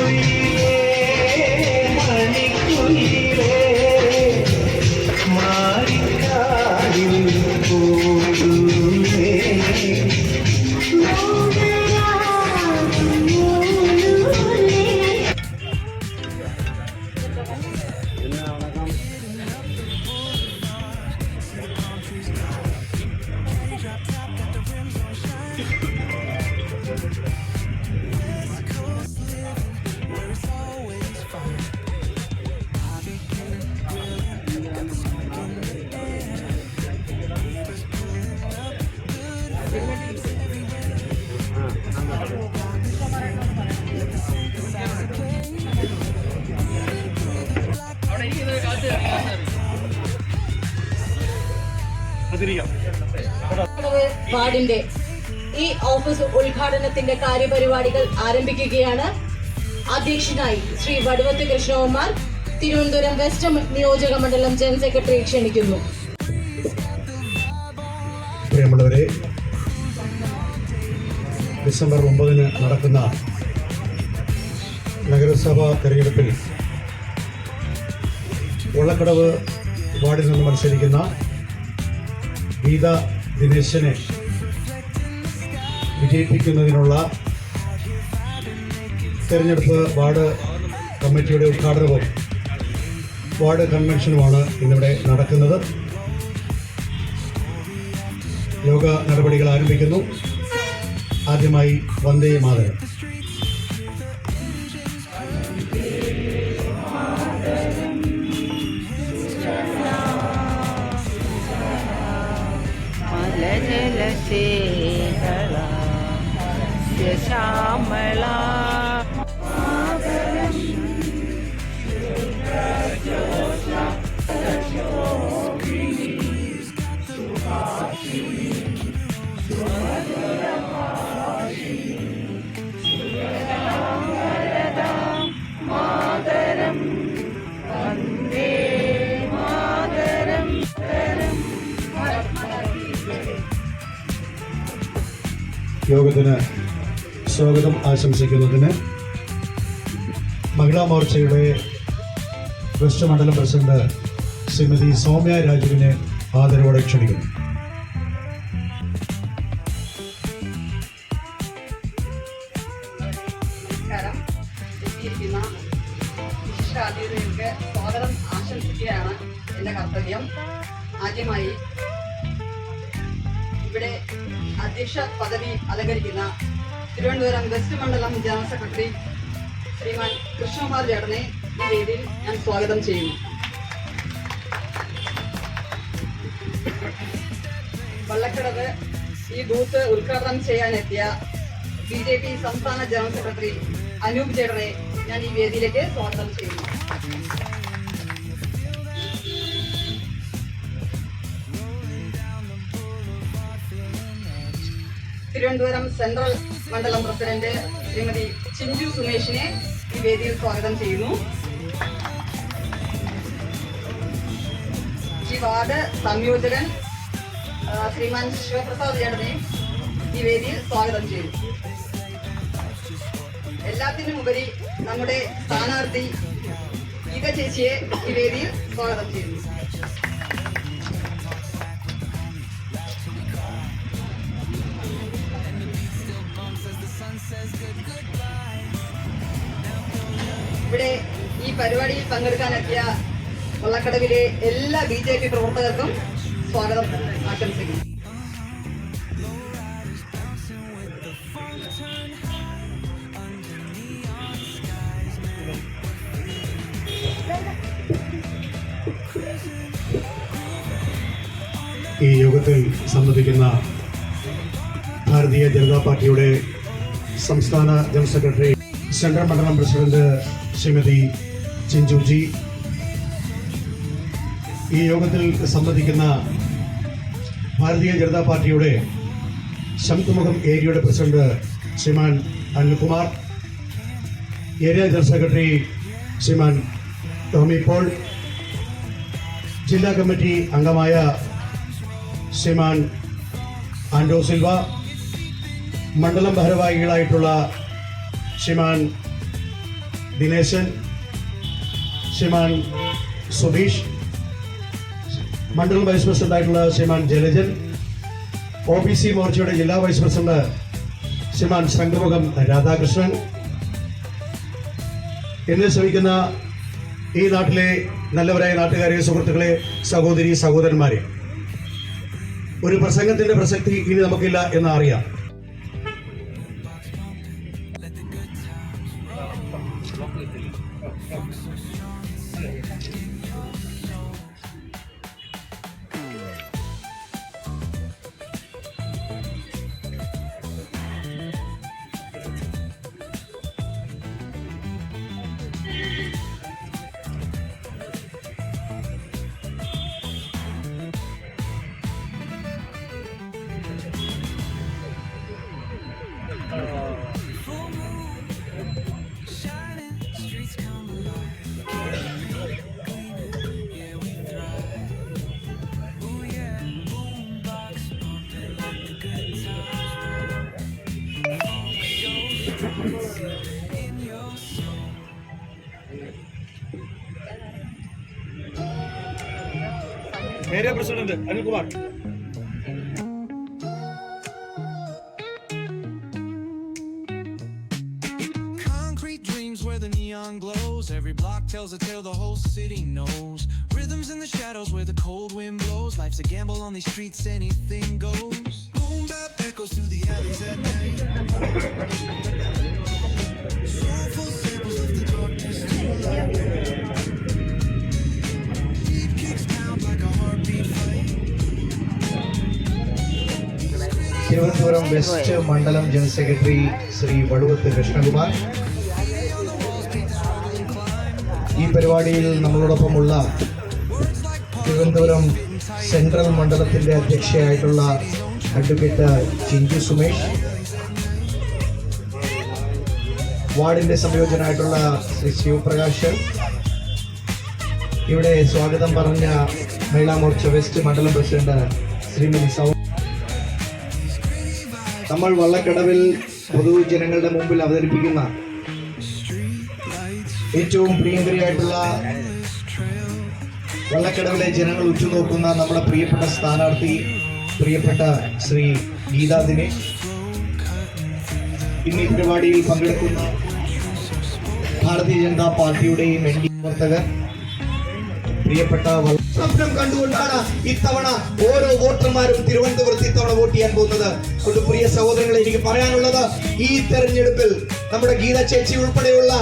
sweet. വാർഡിന്റെ ഈ office ഉദ്ഘാടനത്തിന്റെ കാര്യപരിപാടികൾ ആരംഭിക്കുകയാണ്. അധ്യക്ഷനായി ശ്രീ വടുവത്ത് കൃഷ്ണകുമാർ തിരുവനന്തപുരം വെസ്റ്റ് നിയോജക മണ്ഡലം ജനറൽ സെക്രട്ടറി ക്ഷണിക്കുന്നു. പ്രിയമുള്ളവരെ ഡിസംബർ ഒമ്പതിന് നടക്കുന്ന നഗരസഭാ തെരഞ്ഞെടുപ്പിൽ വള്ളക്കടവ് വാർഡിൽ നിന്ന് മത്സരിക്കുന്ന ഗീത ദിനേശനെ വിജയിപ്പിക്കുന്നതിനുള്ള തെരഞ്ഞെടുപ്പ് വാർഡ് കമ്മിറ്റിയുടെ ഉദ്ഘാടനവും വാർഡ് കൺവെൻഷനുമാണ് ഇന്നിവിടെ നടക്കുന്നത്. യോഗ നടപടികൾ ആരംഭിക്കുന്നു. ആദ്യമായി വന്ദേ മാതരം. ശ്യാമള യോഗത്തിന് സ്വാഗതം ആശംസിക്കുന്നതിന് മഹിളാ മോർച്ചയുടെ വെസ്റ്റ് മണ്ഡലം പ്രസിഡന്റ് ശ്രീമതി സൗമ്യ രാജുവിനെ ആദരവോടെ ക്ഷണിക്കുന്നു. സ്വാഗതം ആശംസിക്കുകയാണ് ആദ്യമായി ഇവിടെ അധ്യക്ഷ പദവി അലങ്കരിക്കുന്ന തിരുവനന്തപുരം വെസ്റ്റ് മണ്ഡലം ജനറൽ സെക്രട്ടറി ശ്രീമാൻ കൃഷ്ണകുമാർ ചേട്ടനെ ഈ വേദിയിൽ ഞാൻ സ്വാഗതം ചെയ്യുന്നു. വള്ളക്കടവ് ഈ ബൂത്ത് ഉദ്ഘാടനം ചെയ്യാനെത്തിയ ബി ജെ പി സംസ്ഥാന ജനറൽ സെക്രട്ടറി അനൂപ് ചേട്ടനെ ഞാൻ ഈ വേദിയിലേക്ക് സ്വാഗതം ചെയ്യുന്നു. തിരുവനന്തപുരം സെൻട്രൽ മണ്ഡലം പ്രസിഡന്റ് ശ്രീമതി ചിഞ്ചു സുമേഷിനെ ഈ വേദിയിൽ സ്വാഗതം ചെയ്യുന്നു. ഈ വാർഡ് സംയോജകൻ ശ്രീമാൻ ശിവപ്രസാദ് ചേട്ടനെ ഈ വേദിയിൽ സ്വാഗതം ചെയ്യുന്നു. എല്ലാത്തിനും ഉപരി നമ്മുടെ സ്ഥാനാർത്ഥി ഗീത ചേച്ചിയെ ഈ വേദിയിൽ സ്വാഗതം ചെയ്യുന്നു. ഇവിടെ ഈ പരിപാടിയിൽ പങ്കെടുക്കാനെത്തിയ കൊള്ളക്കടവിലെ എല്ലാ ബി ജെ പി പ്രവർത്തകർക്കും സ്വാഗതം ആശംസിക്കുന്നു. ഈ യോഗത്തിൽ സംബന്ധിക്കുന്ന ഭാരതീയ ജനതാ പാർട്ടിയുടെ സംസ്ഥാന ജനറൽ സെക്രട്ടറി സെൻട്രൽ മണ്ഡലം പ്രസിഡന്റ് ശ്രീമതി ചിഞ്ചുജി ഈ യോഗത്തിൽ സംബന്ധിക്കുന്ന ഭാരതീയ ജനതാ പാർട്ടിയുടെ ശംഖുമുഖം ഏരിയയുടെ president Shriman Anilkumar area general secretary Shriman Tommy Paul ജില്ലാ കമ്മിറ്റി അംഗമായ ശ്രീമാൻ ആൻഡോ സിൽവ മണ്ഡലം ഭാരവാഹികളായിട്ടുള്ള ശ്രീമാൻ ദിനേശൻ ശ്രീമാൻ സുബീഷ് മണ്ഡലം വൈസ് പ്രസിഡന്റ് ആയിട്ടുള്ള Shriman Jalajan O B C മോർച്ചയുടെ ജില്ലാ വൈസ് പ്രസിഡന്റ് ശ്രീമാൻ ശംഖുമുഖം രാധാകൃഷ്ണൻ. എന്നെ ശ്രമിക്കുന്ന ഈ നാട്ടിലെ നല്ലവരായ നാട്ടുകാരെ സുഹൃത്തുക്കളെ സഹോദരി സഹോദരന്മാരെ ഒരു പ്രസംഗത്തിന്റെ പ്രസക്തി ഇനി നമുക്കില്ല എന്ന് Area president Anilkumar Concrete dreams where the neon glows. Every block tells a tale the whole city knows. Rhythms in the shadows where the cold wind blows. Life's a gamble on these streets, anything goes. Boom bap echoes through the alleys at night. Thiruvananthapuram west മണ്ഡലം general secretary Shri Vaduvath Krishnakumar. ഈ പരിപാടിയിൽ നമ്മളോടൊപ്പമുള്ള Thiruvananthapuram central മണ്ഡലത്തിന്റെ അധ്യക്ഷയായിട്ടുള്ള advocate Chinchu Sumesh. വാർഡിന്റെ സംയോജനായിട്ടുള്ള ശ്രീ ശിവപ്രകാശ്. ഇവിടെ സ്വാഗതം പറഞ്ഞ മഹിളാ മോർച്ച വെസ്റ്റ് മണ്ഡലം പ്രസിഡന്റ് ശ്രീമതി സൗ നമ്മൾ വള്ളക്കടവിൽ പൊതുജനങ്ങളുടെ മുമ്പിൽ അവതരിപ്പിക്കുന്ന ഏറ്റവും പ്രിയങ്കരിയായിട്ടുള്ള വള്ളക്കടവിലെ ജനങ്ങൾ ഉറ്റുനോക്കുന്ന നമ്മുടെ പ്രിയപ്പെട്ട സ്ഥാനാർത്ഥി പ്രിയപ്പെട്ട ശ്രീ ഗീതാദിനെ. ഇന്ന് ഈ പരിപാടിയിൽ പങ്കെടുക്കുന്ന ഭാരതീയ ജനതാ പാർട്ടിയുടെയും എൻ ഡി പ്രവർത്തകർ. പ്രിയപ്പെട്ട സ്വപ്നം കണ്ടുകൊണ്ടാണ് ഇത്തവണ ഓരോ വോട്ടർമാരും തിരുവനന്തപുരത്ത് ഇത്തവണ വോട്ട് ചെയ്യാൻ പോകുന്നത്. അതുകൊണ്ട് പ്രിയ സഹോദരങ്ങളെ എനിക്ക് പറയാനുള്ളത് ഈ തെരഞ്ഞെടുപ്പിൽ നമ്മുടെ ഗീത ചേച്ചി ഉൾപ്പെടെയുള്ള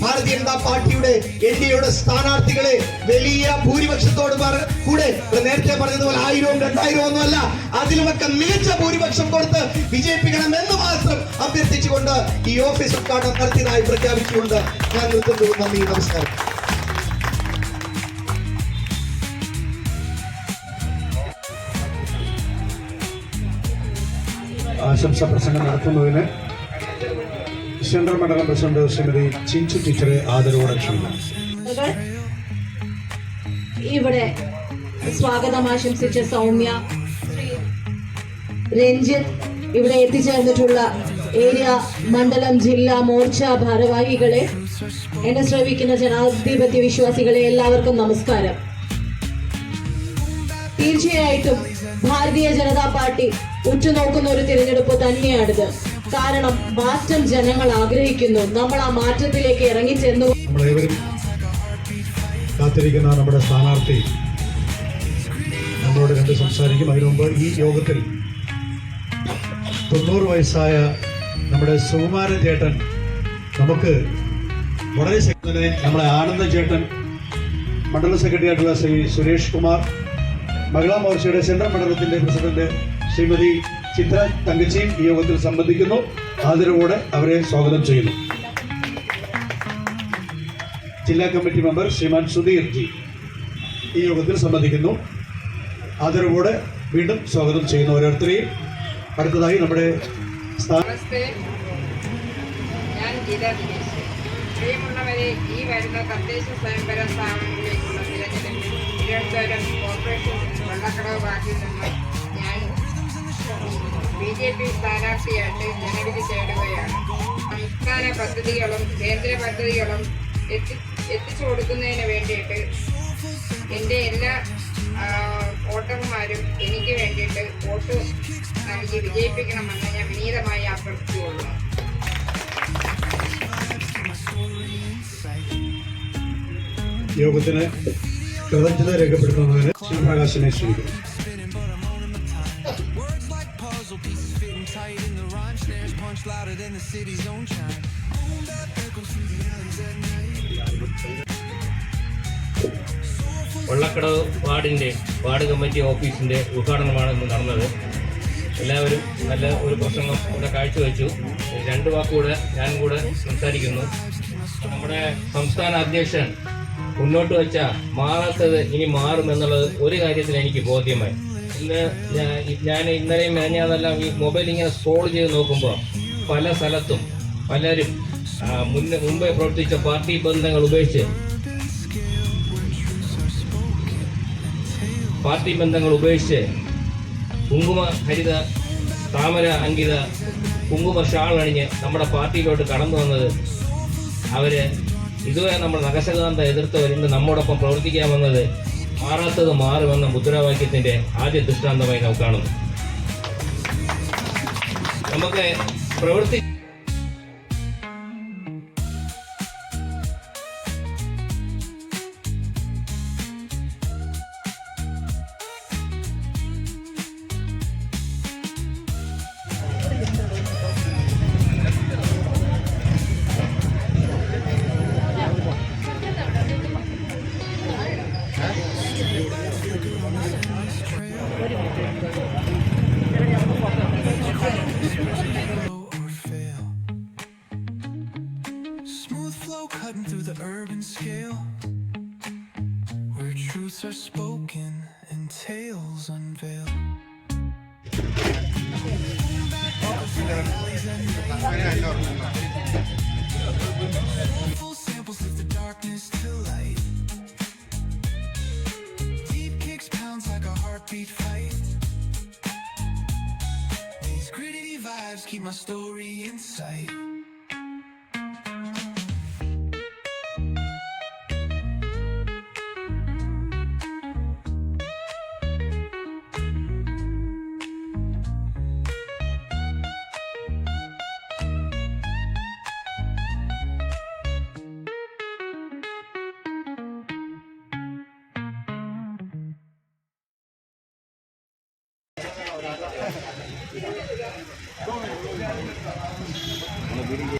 ഭാരതീയ ജനതാ പാർട്ടിയുടെ എൻ ഡി എയുടെ സ്ഥാനാർത്ഥികളെ വലിയ ഭൂരിപക്ഷത്തോട് കൂടെ നേരത്തെ പറഞ്ഞതുപോലെ ആയിരവും രണ്ടായിരവും ഒന്നുമല്ല അതിലുമൊക്കെ മികച്ച ഭൂരിപക്ഷം കൊടുത്ത് വിജയിപ്പിക്കണം എന്ന് മാത്രം അഭ്യർത്ഥിച്ചുകൊണ്ട് ഈ ഓഫീസ് ഉദ്ഘാടനം നടത്തിയതായി പ്രഖ്യാപിച്ചുകൊണ്ട് ഞാൻ നിർത്തുന്നു. നന്ദി നമസ്കാരം. ആശംസ പ്രസംഗം നടത്തുന്നതിന് സെൻട്രൽ മണ്ഡലം പ്രസിഡന്റ് ശ്രീമതി ചിഞ്ചു ടീച്ചറെ ആദരവോടെ ക്ഷണിക്കുന്നു. ഇവിടെ സ്വാഗതം ആശംസിച്ച സൗമ്യ രഞ്ജിത്ത് ഇവിടെ എത്തിച്ചേർന്നിട്ടുള്ള ഏരിയ മണ്ഡലം ജില്ലാ മോർച്ച ഭാരവാഹികളെ എന്നെ ശ്രമിക്കുന്ന ജനാധിപത്യ വിശ്വാസികളെ എല്ലാവർക്കും നമസ്കാരം. തീർച്ചയായിട്ടും ഭാരതീയ ജനതാ പാർട്ടി ഉറ്റുനോക്കുന്ന ഒരു തിരഞ്ഞെടുപ്പ് തന്നെയാണിത്. കാരണം മാറ്റം ജനങ്ങൾ ആഗ്രഹിക്കുന്നു. നമ്മൾ ആ മാറ്റത്തിലേക്ക് ഇറങ്ങിച്ചെന്നു കാത്തിരിക്കുന്ന നമ്മുടെ സ്ഥാനാർത്ഥി നമ്മളോട് കണ്ട് സംസാരിക്കും. അതിനു മുമ്പ് ഈ യോഗത്തിൽ തൊണ്ണൂറ് വയസ്സായ നമ്മുടെ സുകുമാരൻ ചേട്ടൻ നമുക്ക് വളരെ ശക്തനെ നമ്മുടെ ആനന്ദ ചേട്ടൻ മണ്ഡല സെക്രട്ടറി ആയിട്ടുള്ള ശ്രീ സുരേഷ് കുമാർ മഹിളാ മോർച്ചയുടെ സെൻട്രൽ മണ്ഡലത്തിന്റെ പ്രസിഡന്റ് ശ്രീമതി ചിത്ര തങ്കച്ചിയും ഈ യോഗത്തിൽ സംബന്ധിക്കുന്നു. ആദരവോടെ അവരെ സ്വാഗതം ചെയ്യുന്നു. ജില്ലാ കമ്മിറ്റി മെമ്പർ ശ്രീമാൻ സുധീർ ജി ഈ യോഗത്തിൽ സംബന്ധിക്കുന്നു. ആദരവോടെ വീണ്ടും സ്വാഗതം ചെയ്യുന്ന ഓരോരുത്തരെയും. അടുത്തതായി നമ്മുടെ ഞാൻ ഈ വരുന്ന തദ്ദേശ സ്വയംഭര സ്ഥാപനങ്ങളിലേക്കുള്ള തിരഞ്ഞെടുപ്പിൽ തിരുവനന്തപുരം കോർപ്പറേഷൻ വെള്ളക്കടവ് വാർഡിൽ നിന്ന് ഞാൻ ബി ജെ പി സ്ഥാനാർത്ഥിയായിട്ട് ജനവിധി തേടുകയാണ്. സംസ്ഥാന പദ്ധതികളും കേന്ദ്ര പദ്ധതികളും എത്തി എത്തിച്ചു കൊടുക്കുന്നതിന് വേണ്ടിയിട്ട് എന്റെ എല്ലാ വോട്ടർമാരും എനിക്ക് വേണ്ടിയിട്ട് വോട്ട് നൽകി വിജയിപ്പിക്കണമെന്ന് ഞാൻ വിനീതമായി അഭ്യർത്ഥിച്ചുകൊള്ളു യോഗത്തിന് കൃതജ്ഞത രേഖപ്പെടുത്തുന്നതിന് ശിവപ്രകാശിനെ ക്ഷണിക്കുന്നു. louder than വാർഡ് കമ്മിറ്റി ഓഫീസിന്റെ ഉദ്ഘാടനമാണ് ഇന്ന് നടന്നത്. എല്ലാവരും നല്ല ഒരു പ്രസംഗം ഇവിടെ കാഴ്ചവെച്ചു. രണ്ട് വാക്കുകൂടെ ഞാൻ കൂടെ സംസാരിക്കുന്നു. നമ്മുടെ സംസ്ഥാന അധ്യക്ഷൻ മുന്നോട്ട് വെച്ച മാറാത്തത് ഇനി മാറുമെന്നുള്ളത് ഒരു കാര്യത്തിൽ എനിക്ക് ബോധ്യമായി. ഇന്ന് ഞാൻ ഇന്നലെയും ഞാനെല്ലാം ഈ മൊബൈൽ ഇങ്ങനെ സ്ക്രോൾ ചെയ്ത് നോക്കുമ്പോൾ പല സ്ഥലത്തും പലരും മുന്നേ മുമ്പേ പ്രവർത്തിച്ച പാർട്ടി ബന്ധങ്ങൾ ഉപേക്ഷിച്ച് പാർട്ടി ബന്ധങ്ങൾ ഉപേക്ഷിച്ച് കുങ്കുമ ഹരിത താമര അങ്കിത കുങ്കുമ ഷാൾ അണിഞ്ഞ് നമ്മുടെ പാർട്ടിയിലോട്ട് കടന്നു വന്നത് അവർ ഇതുവരെ നമ്മൾ നഖശകാന്ത എതിർത്ത് വരുന്നത് നമ്മോടൊപ്പം പ്രവർത്തിക്കാമെന്നത് മാറാത്തത് മാറുമെന്ന മുദ്രാവാക്യത്തിന്റെ ആദ്യ ദൃഷ്ടാന്തമായി നാം കാണുന്നു. നമുക്ക് പ്രവൃത്തി keep my story in sight. உனக்கு